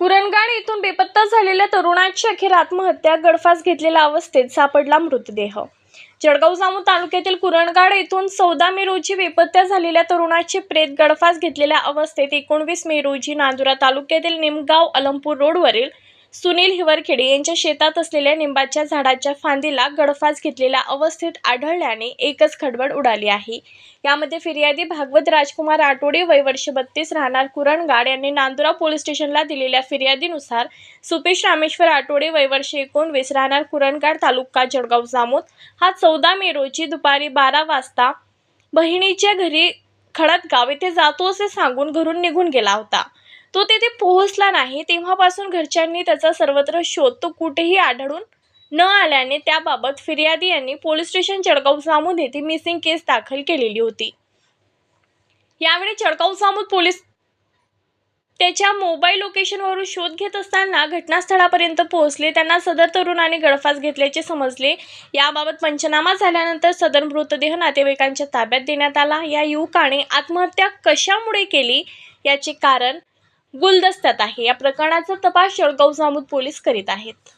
कुरणगाड येथून बेपत्ता झालेल्या तरुणाची अखेर आत्महत्या गडफास घेतलेल्या अवस्थेत सापडला मृतदेह. जळगाव जामू तालुक्यातील कुरणगाड येथून चौदा मे रोजी बेपत्ता झालेल्या तरुणाचे प्रेत गडफास घेतलेल्या अवस्थेत एकोणवीस मे रोजी नांदुरा तालुक्यातील निमगाव अलमपूर रोडवरील सुनील हिवरखेडे यांच्या शेतात असलेल्या निंबाच्या झाडाच्या फांदीला गडफास घेतलेल्या अवस्थेत आढळल्याने एकच खडबड उडाली आहे. यामध्ये फिर्यादी भागवत राजकुमार आठवडे वय वर्ष बत्तीस राहणार कुरणगाड यांनी नांदुरा पोलीस स्टेशनला दिलेल्या फिर्यादीनुसार सुपेश रामेश्वर आठवडे वय वर्ष एकोणवीस राहणार कुरणगाड तालुका जळगाव जामोद. हा चौदा मे रोजी दुपारी बारा वाजता बहिणीच्या घरी खडतगाव येथे जातो असे सांगून घरून निघून गेला होता. तो तेथे पोहोचला नाही. तेव्हापासून घरच्यांनी त्याचा सर्वत्र शोध तो कुठेही आढळून न आल्याने त्याबाबत फिर्यादी यांनी पोलीस स्टेशन चडकाऊ जामोद येथे मिसिंग केस दाखल केलेली होती. यावेळी चडकाऊ सामून पोलीस त्याच्या मोबाईल लोकेशनवरून शोध घेत असताना घटनास्थळापर्यंत पोहोचले. त्यांना सदर तरुणाने गळफास घेतल्याचे समजले. याबाबत पंचनामा झाल्यानंतर सदर मृतदेह नातेवाईकांच्या ताब्यात देण्यात आला. या युवकाने आत्महत्या कशामुळे केली याचे कारण गुलदस्त्यात आहे. या प्रकरणाचा तपास जळगाव जामोद पोलीस करीत आहेत.